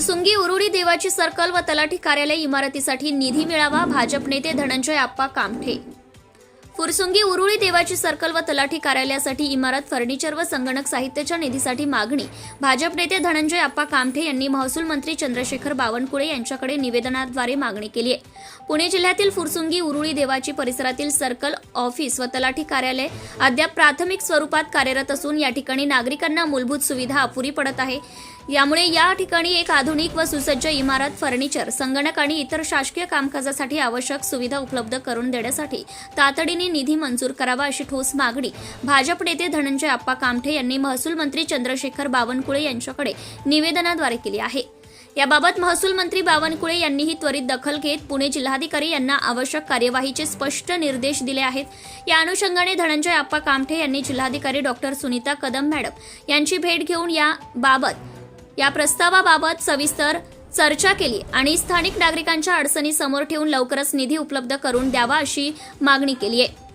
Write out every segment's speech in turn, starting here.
फुरसुंगी उरुडी देवाची सर्कल व तलाठी कार्यालय इमारतीसाठी निधी मिळावा भाजप नेते धनंजय आप्पा कामठे. फुरसुंगी उरुळी देवाची सर्कल व तलाठी कार्यालयासाठी इमारत फर्निचर व संगणक साहित्याच्या निधीसाठी मागणी भाजप नेते धनंजय आप्पा कामठे यांनी महसूल मंत्री चंद्रशेखर बावनकुळे यांच्याकडे निवेदनाद्वारे मागणी केली आहे. पुणे जिल्ह्यातील फुरसुंगी उरुळी देवाची परिसरातील सर्कल ऑफिस व तलाठी कार्यालय अद्याप प्राथमिक स्वरूपात कार्यरत असून या ठिकाणी नागरिकांना मूलभूत सुविधा अपुरी पडत आहे. यामुळे या ठिकाणी एक आधुनिक व सुसज्ज इमारत फर्निचर संगणक आणि इतर शासकीय कामकाजासाठी आवश्यक सुविधा उपलब्ध करून देण्यासाठी तातडीने निधी मंजूर करावा अशी ठोस मागणी भाजप नेते धनंजय आप्पा कामठे यांनी महसूल मंत्री चंद्रशेखर बावनकुळे यांच्याकडे निवेदनाद्वारे केली आहे. याबाबत महसूल मंत्री बावनकुळे यांनीही त्वरित दखल घेत पुणे जिल्हाधिकारी यांना आवश्यक कार्यवाहीचे स्पष्ट निर्देश दिले आहेत. या अनुषंगाने धनंजय आप्पा कामठे यांनी जिल्हाधिकारी डॉक्टर सुनीता कदम मॅडम यांची भेट घेऊन या बाबत या प्रस्तावाबाबत सविस्तर चर्चा केली आणि स्थानिक नागरिकांच्या अडचणी समोर ठेवून लवकरच निधी उपलब्ध करून द्यावा अशी मागणी केली आहे.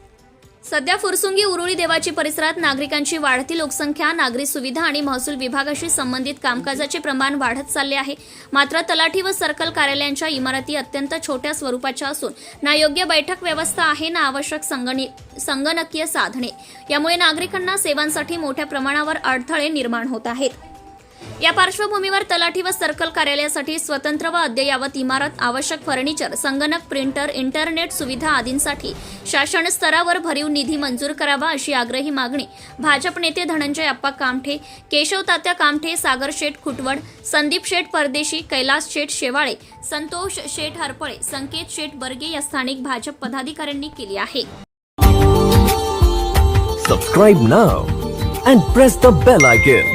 सध्या फुरसुंगी उरुळी देवाची परिसरात नागरिकांची वाढती लोकसंख्या नागरी सुविधा आणि महसूल विभागाशी संबंधित कामकाजाचे प्रमाण वाढत चालले आहे. मात्र तलाठी व सर्कल कार्यालयांच्या इमारती अत्यंत छोट्या स्वरूपाच्या असून ना योग्य बैठक व्यवस्था आहे ना आवश्यक संगणी संगणकीय साधने. यामुळे नागरिकांना सेवांसाठी मोठ्या प्रमाणावर अडथळे निर्माण होत आहेत. या पार्श्वभूमीवर तलाठी व सर्कल कार्यालयासाठी स्वतंत्र व अद्ययावत इमारत आवश्यक फर्निचर संगणक प्रिंटर इंटरनेट सुविधा आदींसाठी शासन स्तरावर भरीव निधी मंजूर करावा अशी आग्रही मागणी भाजप नेते धनंजय अप्पा कामठे केशव तात्या कामठे सागर शेठ खुटवड संदीप शेठ परदेशी कैलास शेठ शेवाळे संतोष शेठ हरपळे संकेत शेठ बर्गे या स्थानिक भाजप पदाधिकाऱ्यांनी केली आहे. Subscribe now and press the bell icon